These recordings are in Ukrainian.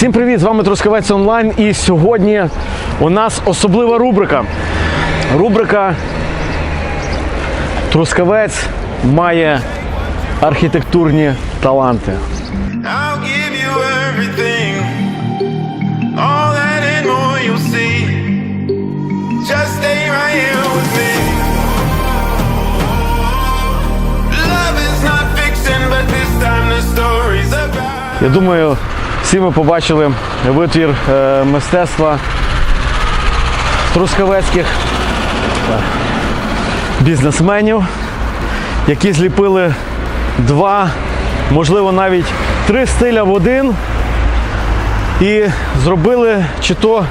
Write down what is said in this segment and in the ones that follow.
Всім привіт! З вами Трускавець Онлайн. І сьогодні у нас особлива рубрика. Рубрика Трускавець має архітектурні таланти. Я думаю, всі ми побачили витвір е, мистецтва трускавецьких бізнесменів, які зліпили два, можливо, навіть три стиля в один і зробили чи то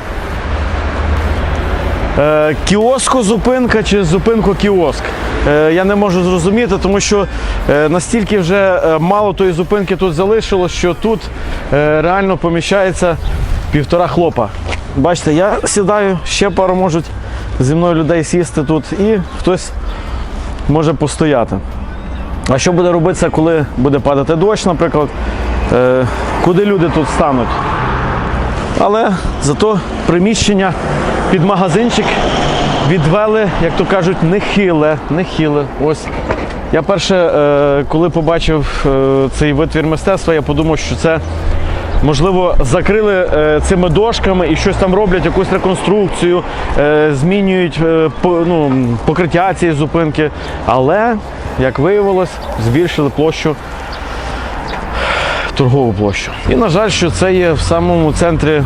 е, кіоско зупинка чи зупинку кіоск. Е, я не можу зрозуміти, тому що е, настільки вже мало тої зупинки тут залишилось, що тут реально поміщається півтора хлопа. Бачите, я сідаю, ще пару можуть зі мною людей сісти тут і хтось може постояти. А що буде робитися, коли буде падати дощ, наприклад? Куди люди тут стануть? Але зато приміщення під магазинчик відвели, як то кажуть, нехиле, нехиле. Ось. Я перше, е, коли побачив е, цей витвір мистецтва, я подумав, що це можливо закрили е, цими дошками і щось там роблять, якусь реконструкцію, е, змінюють е, по- ну, покриття цієї зупинки. Але, як виявилось, збільшили площу торгову площу. І на жаль, що це є в самому центрі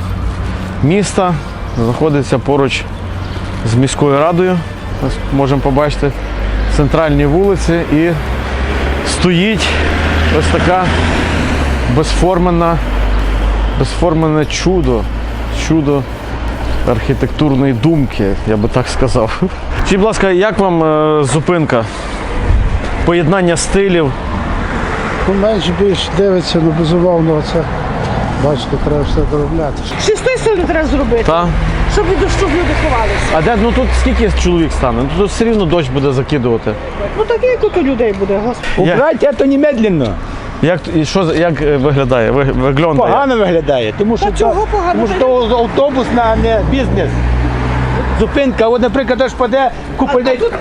міста, знаходиться поруч з міською радою. Ось можемо побачити центральні вулиці і стоїть ось така безформена, безформене чудо, чудо архітектурної думки, я би так сказав. Чи, будь ласка, як вам е, зупинка? Поєднання стилів, Ну, менш більш дивиться, ну безумовно, це бачите, треба все доробляти. Ще з тої сторони треба зробити, та? щоб від дощу люди ховалися. А де ну тут скільки чоловік стане? Ну тут все рівно дощ буде закидувати. Ну так як тут людей буде, господи. Я- Убрати це немедленно. Як і що за- як е, виглядає? Ви, виглядає? Погано виглядає, тому що Та чого погано? Тому що то автобус на не бізнес. Зупинка, от, наприклад, аж паде купа А людей тут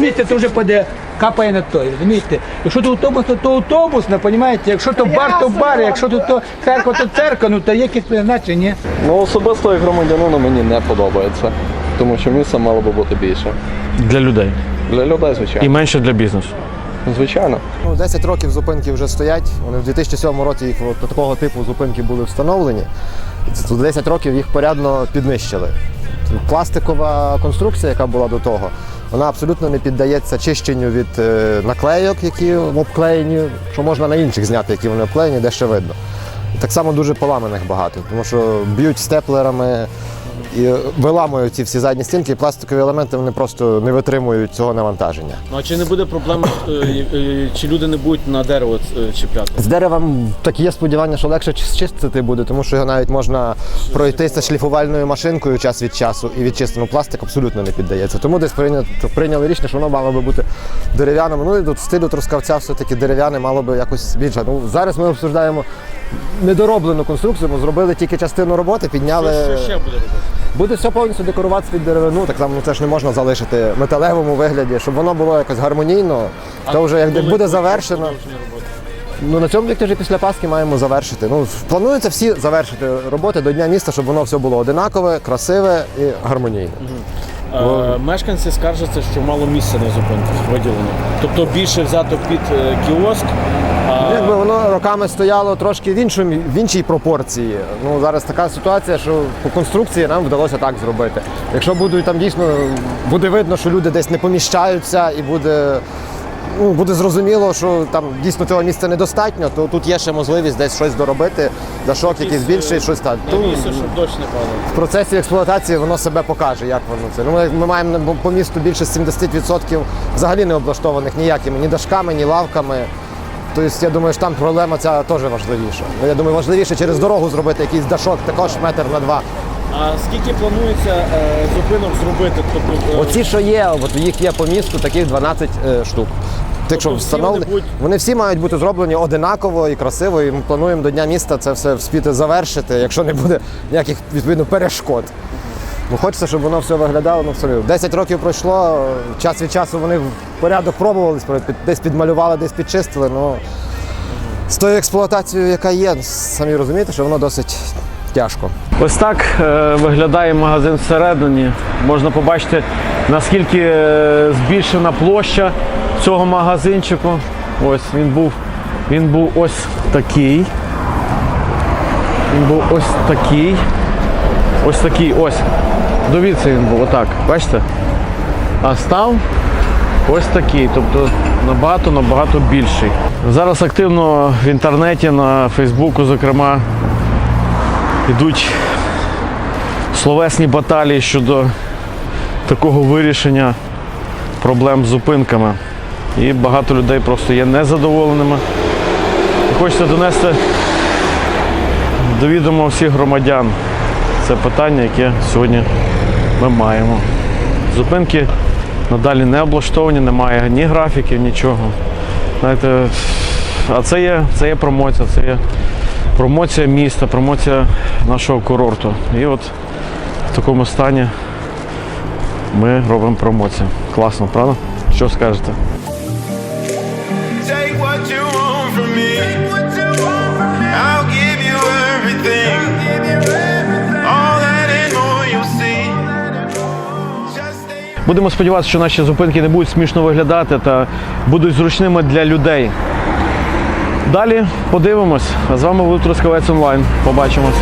місяць, то вже паде, капає на той, розумієте? Якщо то автобус, то, то автобус, розумієте? Якщо то бар, то бар, якщо то, то церква, то церква, ну то є якесь призначення. Ну, особисто як громадянину мені не подобається, тому що місця мало би бути більше. Для людей. Для людей, І звичайно. менше для бізнесу. Звичайно. Ну, 10 років зупинки вже стоять. Вони в 2007 році їх от такого типу зупинки були встановлені. За 10 років їх порядно піднищили. Пластикова конструкція, яка була до того, вона абсолютно не піддається чищенню від е, наклейок, які обклеєні, що можна на інших зняти, які вони обклеєні, де ще видно. Так само дуже поламаних багато, тому що б'ють степлерами і виламують ці всі задні стінки, і пластикові елементи вони просто не витримують цього навантаження. Ну а чи не буде проблем, е, е, чи люди не будуть на дерево е, чіпляти? З деревом так є сподівання, що легше чис- чистити буде, тому що його навіть можна пройтися шліфувальною машинкою час від часу і відчистити. Ну, пластик абсолютно не піддається. Тому десь прийняли, прийняли рішення, що воно мало би бути дерев'яним. Ну і тут в стилю трускавця все-таки дерев'яне мало би якось більше. Ну, зараз ми обсуждаємо недороблену конструкцію, ми зробили тільки частину роботи, підняли. Що ще буде робити? Буде все повністю декоруватися під деревину, так само це ж не можна залишити в металевому вигляді, щоб воно було якось гармонійно. То вже як буде завершено. Ну на цьому вже після Пасхи маємо завершити. Ну планується всі завершити роботи до Дня міста, щоб воно все було одинакове, красиве і гармонійне. Е, Мешканці скаржаться, що мало місця на зупинку виділено. Тобто більше взято під е, кіоск, а Якби воно роками стояло трошки в іншому в іншій пропорції. Ну зараз така ситуація, що по конструкції нам вдалося так зробити. Якщо будуть там дійсно буде видно, що люди десь не поміщаються, і буде. Ну, буде зрозуміло, що там дійсно цього місця недостатньо, то тут є ще можливість десь щось доробити, дашок якийсь більший, щось так. місце, щоб дощ не падав. в процесі експлуатації воно себе покаже, як воно це. Ну, ми, ми маємо на- по місту більше 70% взагалі не облаштованих ніякими ні дашками, ні лавками. Тобто, я думаю, що там проблема ця теж важливіша. Ну, Я думаю, важливіше через дорогу зробити якийсь дашок, також метр на два. А скільки планується е, зупинок зробити? Тобто, е, Оці, що є, от їх є по місту, таких 12 е, штук. тих, що Тобто всі встановлені, вони будуть- вони всі мають бути зроблені одинаково і красиво. І ми плануємо до Дня міста це все вспіти завершити, якщо не буде ніяких відповідно перешкод. Ну, хочеться, щоб воно все виглядало ну, абсолютно. 10 років пройшло, час від часу вони в порядок пробувались, під- десь підмалювали, десь підчистили. Ну, з тою експлуатацією, яка є, самі розумієте, що воно досить тяжко. Ось так е, виглядає магазин всередині. Можна побачити, наскільки е, збільшена площа цього магазинчику. Ось він був, він був ось такий. Він був ось такий. Ось такий, ось. Дивіться, він був отак. Бачите? А став ось такий, тобто набагато набагато більший. Зараз активно в інтернеті, на Фейсбуку, зокрема, йдуть словесні баталії щодо такого вирішення проблем з зупинками. І багато людей просто є незадоволеними. І хочеться донести до відома всіх громадян це питання, яке сьогодні ми маємо. Зупинки надалі не облаштовані, немає ні графіків, нічого. Знаєте, а це є, це є промоція, це є промоція міста, промоція нашого курорту. І от в такому стані ми робимо промоцію. Класно, правда? Що скажете? Будемо сподіватися, що наші зупинки не будуть смішно виглядати та будуть зручними для людей. Далі подивимось. З вами був Трускавець онлайн. Побачимось.